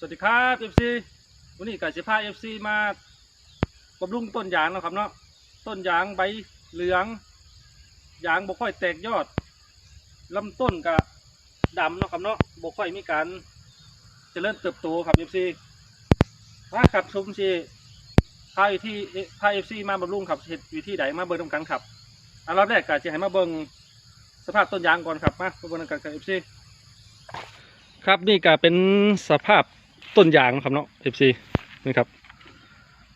สวัสดีครับเอฟซีวันนี้กับสิพาเอฟซีมาบำรุงต้นยางเนาะครับเนาะต้นยางใบเหลืองยางบ่ค่อยแตกยอดลำต้นกะดำเนาะครับเนาะบ่ค่อยมีการเจริญเติบโตครับเอฟซีมาครับชมซีพาวิธีพาเอฟซีมาบำรุงครับเห็ดวิธีใดมาเบิ่งนำกันครับอันดับแรกก็จะให้มาเบิ่งสภาพต้นยางก่อนครับมาเบิ่งนำกันกับเอฟซีครับนี่ก็เป็นสภาพ ต้นยางนะครับเนาะ FC นี่ครับ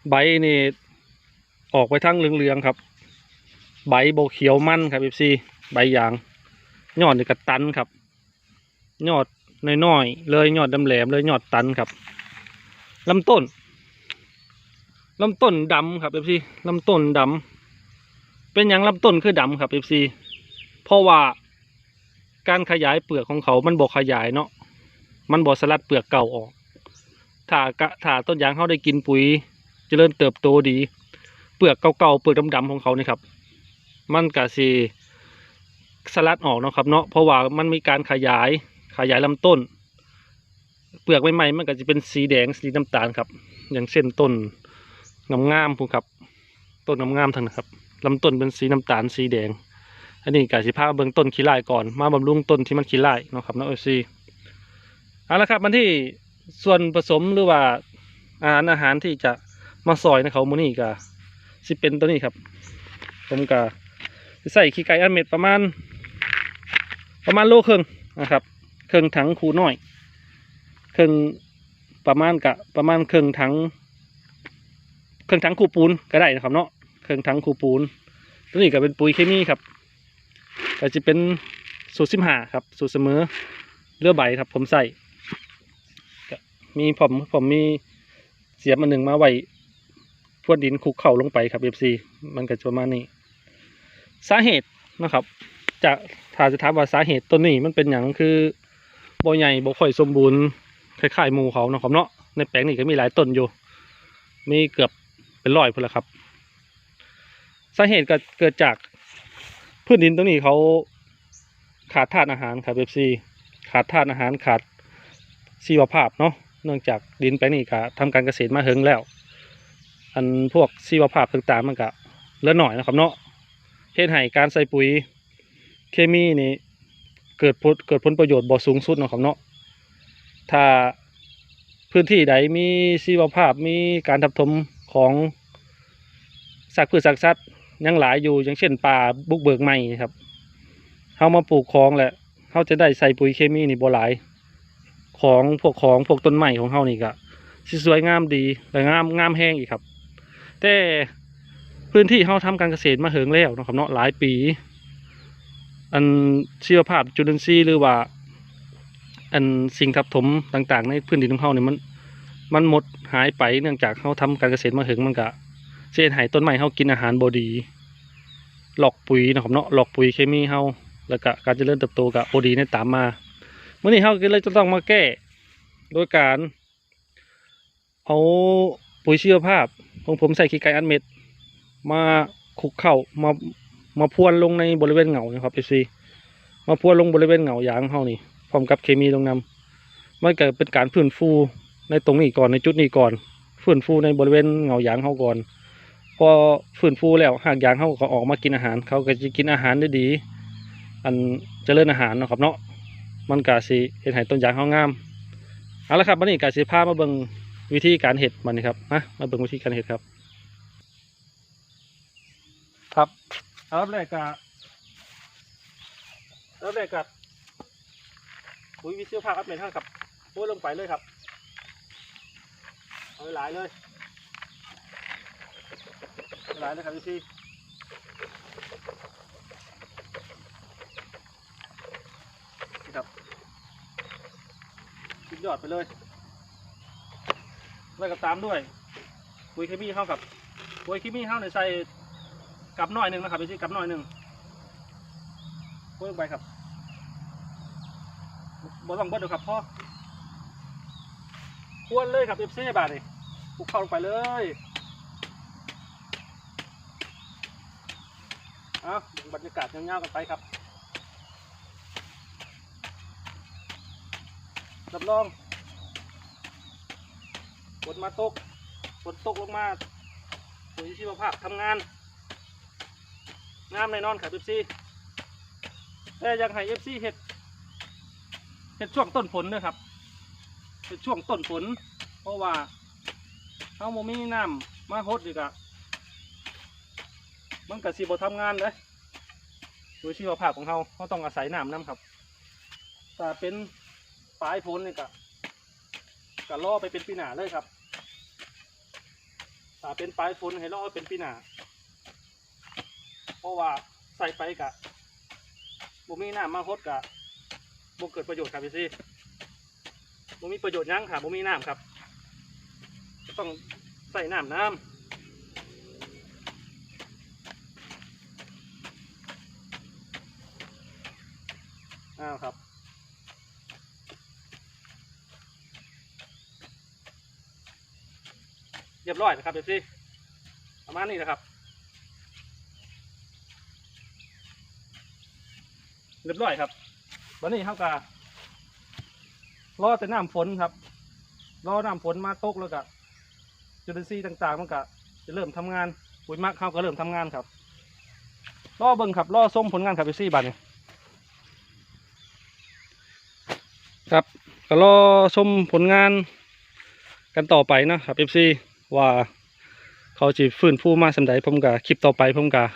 ใบนี่ออกไปทั้งเหลืองๆครับ ใบโบเขียวมั่นครับ FC ใบยาง ยอดนี่ก็ตันครับ ยอดน้อยๆเลยยอดดำแหลมเลยยอดตันครับลำต้นลำต้นดำครับ FC ลำต้นดำเป็นอย่างลำต้นคือดำครับ FC เพราะว่าการขยายเปลือกของเขามันบอกขยายเนาะมันบอกสลัดเปลือกเก่าออก ถ้ากะถ้าต้นยางเขาได้กินปุ๋ยเจริญเติบโตดี เปลือกเก่าๆเปลือกดำๆของเขานี่ครับ มันกะสีสลัดออกเนาะครับเนาะเพราะว่ามันมีการขยายขยายลำต้น เปลือกใหม่ๆมันก็จะเป็นสีแดงสีน้ำตาลครับ อย่างเช่นต้นงามๆพูครับ ต้นงามๆทั้งนะครับลำต้นเป็นสีน้ำตาลสีแดง อันนี้กะสิพาเบื้องต้นขี้ไล่ก่อน มาบำรุงต้นที่มันขี้ไล่เนาะครับเนาะเอซีเอาละครับมันที่ ส่วนผสมหรือว่าอาหารอาหารที่จะมาซอยในเขาโมนี่ก็สิเป็นตัวนี้ครับ ผมก็ใส่ขี้ไก่อันเม็ดประมาณ ประมาณโลครึ่งนะครับครึ่งถังคูน้อยครึ่งประมาณกะประมาณครึ่งถังครึ่งถังคูปูนก็ได้นะครับเนาะครึ่งถังคูปูนตัวนี้ก็เป็นปุ๋ยเคมีครับก็จะเป็นสูตรสิบห้าครับ สูตรเสมอเลือใบครับ ผมใส่ มีผมผมมีเสียบมาหนึ่งมาไว้พวดดินคลุกเข่าลงไปครับเอฟซีมันก็จะประมาณนี้ สาเหตุนะครับ จะถ้าจะถามว่าสาเหตุต้นนี้มันเป็นอย่างคือบ่ใหญ่บ่ค่อยสมบูรณ์คล้ายๆหมูเขาเนาะครับเนาะในแปลงนี้ก็มีหลายต้นอยู่ มีเกือบเป็นร้อยพุ่นละครับ สาเหตุก็เกิดจากพื้นดินตรงนี้เขาขาดธาตุอาหารครับเอฟซีขาดธาตุอาหารขาดชีวภาพเนาะ เนื่องจากดินไปลงนี่ก็ทำการเกษตรมาเฮิงแล้ว อันพวกชีวภาพต่างๆมันก็เลือหน่อยนะครับเนาะเฮ็ดให้การใส่ปุ๋ยเคมีนี่เกิดผลเกิดผลประโยชน์บ่สูงสุดนะครับเนาะถ้าพื้นที่ใดมีชีวภาพมีการทับถมของสัตว์พืชสัตว์สัตว์ยังหลายอยู่อย่างเช่นป่าบุกเบิกใหม่ครับเฮามาปลูกคลองแหละเฮาจะได้ใส่ปุ๋ยเคมีนี่บ่หลาย ของพวกของพวกต้นไม้ของเขานี่ก็สิสวยงามดีและงามงามแห้งอีกครับ แต่พื้นที่เขาทำการเกษตรมาเหิงแล้วนะครับเนาะหลายปี อันชีวภาพจุลินทรีย์หรือว่า อันสิ่งทับถมต่างๆ ในพื้นดินของเขาเนี่ยมัน มันหมดหายไปเนื่องจากเขาทำการเกษตรมาเหิงมันก็เสียหายต้นไม้เขากินอาหารบดี หลอกปุ๋ยนะครับเนาะหลอกปุ๋ยเคมีเขาแล้วก็การเจริญเติบโตกับบดีเนี่ยตามมา มื่อนี้เราก็เลยจะต้องมาแก้ โดยการ เอาปุ๋ยชีวภาพ ของผมใส่ขี้ไก่อันเม็ด มาคุกเข้ามามาพรวนลงในบริเวณเหงานะครับเอซีมาพรวนลงบริเวณเหงายางเฮานี่พร้อมกับเคมีลงนำมันก็เป็นการฟื้นฟูในตรงนี้ก่อนในจุดนี้ก่อนฟื้นฟูในบริเวณเหงายางเฮาก่อน พอฟื้นฟูแล้วหากยางเฮาก็ออกมากินอาหาร เขาก็จะกินอาหารได้ดี อันเจริญอาหารนะครับเนาะ มันกาสิเห็ดให้ต้นยางเขางามเอาละครับวันนี้กาสิพามาเบิ่งวิธีการเห็ดมันนี่ครับมามาเบิ่งวิธีการเห็ดครับ ครับอันดับแรกกะอันดับแรกกะปุ๋ยวิชีวภาพอัปเดตให้ครับโอ้ลงไปเลยครับเอาหลายเลยหลายเลยครับวิธีนี่ครับ สุด ยอดไปเลยแล้วก็ตามด้วยปุ๋ยเคมีเข้ากับปุ๋ยเคมีเข้าในใส่กับหน่อยหนึ่งนะครับไปที่กับหน่อยหนึ่งปุ๋ยลงไปครับบ่ต้องเบิดเดียวครับพ่อควรเลยครับเอฟซีบาทนี่ปลุกเข้าลงไปเลยเอาบรรยากาศเงาๆกันไปครับ รับรองฝนมาตกฝนตกลงมาปุ๋ยชีวภาพทำงานงามแน่นอนครับเอฟซีแต่ยังให้เอฟซีเห็ดเห็ดช่วงต้นฝนนะครับเห็ดช่วงต้นฝนเพราะว่าเขาโมมีน้ำมาฮดอีกอะมันกับสีบทำงานเลยโดยชีวภาพของเขาเขาต้องอาศัยน้ำน้ำครับแต่เป็น ปลายฝนนี่กะกะล่อไปเป็นปีหนาเลยครับถ้าเป็นปลายฝนให้ล่อเป็นปีหนาเพราะว่าใส่ไปกะบ่มีหน้ำมาฮดกะบ่เกิดประโยชน์ครับพี่ซี่บ่มีประโยชน์ยังค่ะบ่มีน้ำครับ ต้องใส่น้ำน้ำอ้าวครับ เรียบร้อยนะครับเบซี่ประมาณนี้นะครับเรียบร้อยครับวันนี้เขาก็รอแต่น้ำฝนครับรอน้ำฝนมาตกแล้วก็จุลินทรีย์ต่างๆมันก็จะเริ่มทำงานปุ๋ยมักเขาก็เริ่มทำงานครับรอเบิ่งครับรอส้มผลงานครับพี่ซี่บัดนี้ครับก็รอชมผลงานกันต่อไปนะครับเอฟซี ว่าเขาจะฟื้นฟูมาสำใดผมกับคลิปต่อไปผมกับ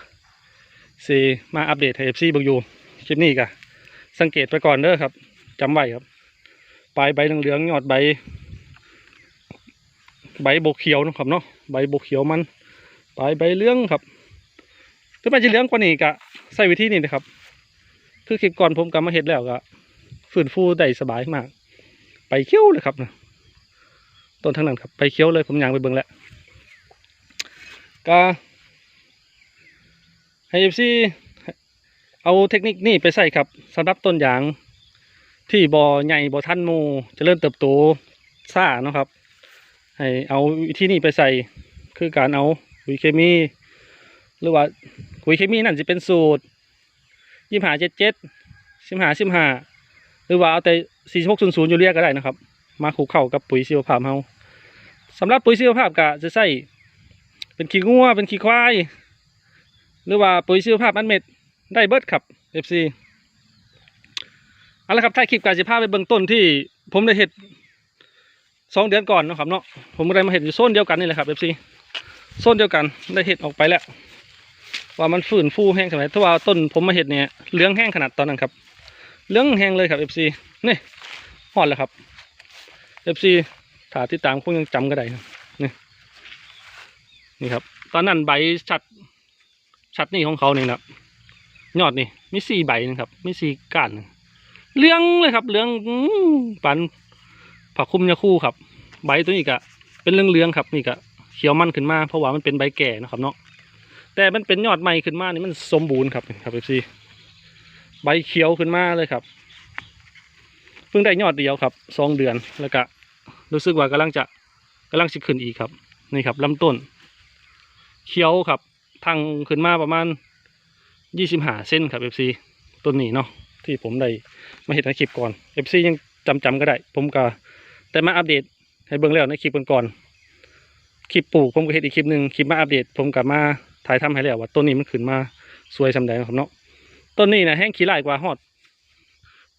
ซีมาอัปเดตให้เอฟซีบิ่งอยู่คลิปนี้ก็สังเกตไปก่อนเด้อครับจำไว้ครับปลายใบเหลืองๆยอดใบ ใบโบกเขียวนะครับเนาะใบโบกเขียวมันปลายใบเหลืองครับถ้ามันจะเหลืองกว่านี้ก็ใส่วิธีนี้นะครับ คือคลิปก่อนผมกำมาเห็ดแล้วก็ฟื้นฟูได้สบายมาก ไปเขี้ยวเลยครับนะ ต้นทั้งนั้นครับไปเขียวเลยผมยางไปเบิ่งแล้วก็ให้เอฟซีเอาเทคนิคนี่ไปใส่ครับสำหรับต้นยางที่บอใหญ่บ่อท่านมูจะเริ่มเติบโตซ่านะครับ ให้เอาวิธีนี้ไปใส่คือการเอาปุ๋ยเคมี หรือว่าปุ๋ยเคมีนั่นจะเป็นสูตรยี่ห้าเจ็ดเจ็ดสิบห้าสิบห้าหรือว่าเอาแต่สี่หกศูนย์ศูนย์ยูเรียก็ได้นะครับ มาคลุกเข้ากับปุ๋ยชีวภาพเฮา สำหรับปุ๋ยชีวภาพก็จะใส่เป็นขี้งัวเป็นขี้ควาย หรือว่าปุ๋ยชีวภาพอันเม็ดได้เบิดครับ FC เอาละครับถ่าคลิปการสิภาพไปเบื้องต้นที่ผมได้เห็ดสองเดือนก่อนนะครับเนาะผมก็ได้มาเห็ดอยู่โซนเดียวกันนี่แหละครับ FC โซนเดียวกันได้เห็ดออกไปแล้ว ว่ามันฝืนฟูแห้งขนาดไหนถ้าว่าต้นผมมาเห็ดเนี่ยเหลืองแห้งขนาดตอนนั้นครับเหลืองแห้งเลยครับ FC นี่หอดแล้วครับ FC ถ้าที่ตามคงยังจำก็ได้นะนี่นี่ครับ ตอนนั้นใบชัดชัดนี่ของเขานี่นะครับยอดนี่มีสี่ใบนะครับมีสี่ก้านเหลืองเลยครับเหลืองปันผักคุ้มยาคู่ครับ ใบตัวนี้ก็เป็นเหลืองๆครับนี่ก็เขียวมันขึ้นมา เพราะว่ามันเป็นใบแก่นะครับเนาะแต่มันเป็นยอดใหม่ขึ้นมานี่มันสมบูรณ์ครับครับเอฟซีใบเขียวขึ้นมาเลยครับ เพิ่งได้ยอดเดียวครับสองเดือนแล้วก็ รู้สึกว่ากำลังจะกำลังสิขึ้นอีกครับ นี่ครับลำต้น เขียวครับทางขึ้นมาประมาณยี่สิบห้าเส้นครับ FC ต้นนี้เนาะที่ผมได้มาเห็นในคลิปก่อน FC ยังจำจำก็ได้ ผมก็แต่มาอัปเดตให้เบิ่งแล้วในคลิปก่อนคลิปปลูกผมก็เห็นอีกคลิปหนึ่งคลิปมาอัปเดต ผมกับมาถ่ายทำให้แล้วว่าต้นนี้มันขึ้นมาสวยสำแดงครับเนาะต้นนี้นะแห้งขี้ลายกว่าฮอด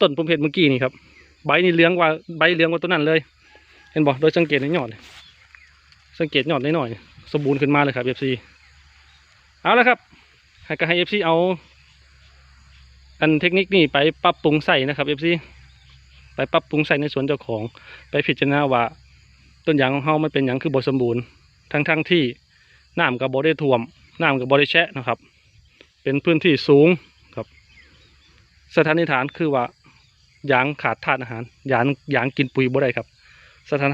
ต้นผมเห็นเมื่อกี้นี่ครับใบนี่เหลืองกว่าใบเหลืองกว่าต้นนั้นเลย เห็นบอกโดยสังเกตในยอดนี่สังเกตยอดน้อยๆสมบูรณ์ขึ้นมาเลยครับ FC เอาละครับให้ก็ให้เอฟซีเอา อันเทคนิคนี้ไปปรับปรุงใส่นะครับเอฟซีไปปรับปรุงใส่ในสวนเจ้าของ ไปพิจารณาว่าต้นยางของเฮามันเป็นอย่างคือบสมบูรณ์ ทั้งทั้งๆที่น้ำกับบได้ท่วมน้ำกับบได้แชะนะครับ เป็นพื้นที่สูงครับ สถานิฐานคือว่ายางขาดธาตุอาหารยางยางกินปุ๋ยบ่ได้ครับ สถาน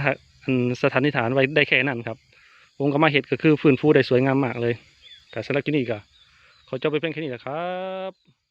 สถานิฐานไว้ได้แค่นั้นครับผมก็มาเห็ดก็คือฟื้นฟูได้สวยงามมากเลยแต่สำหรับที่นี่ก็ขอจบไปเพียงแค่นี้นะครับ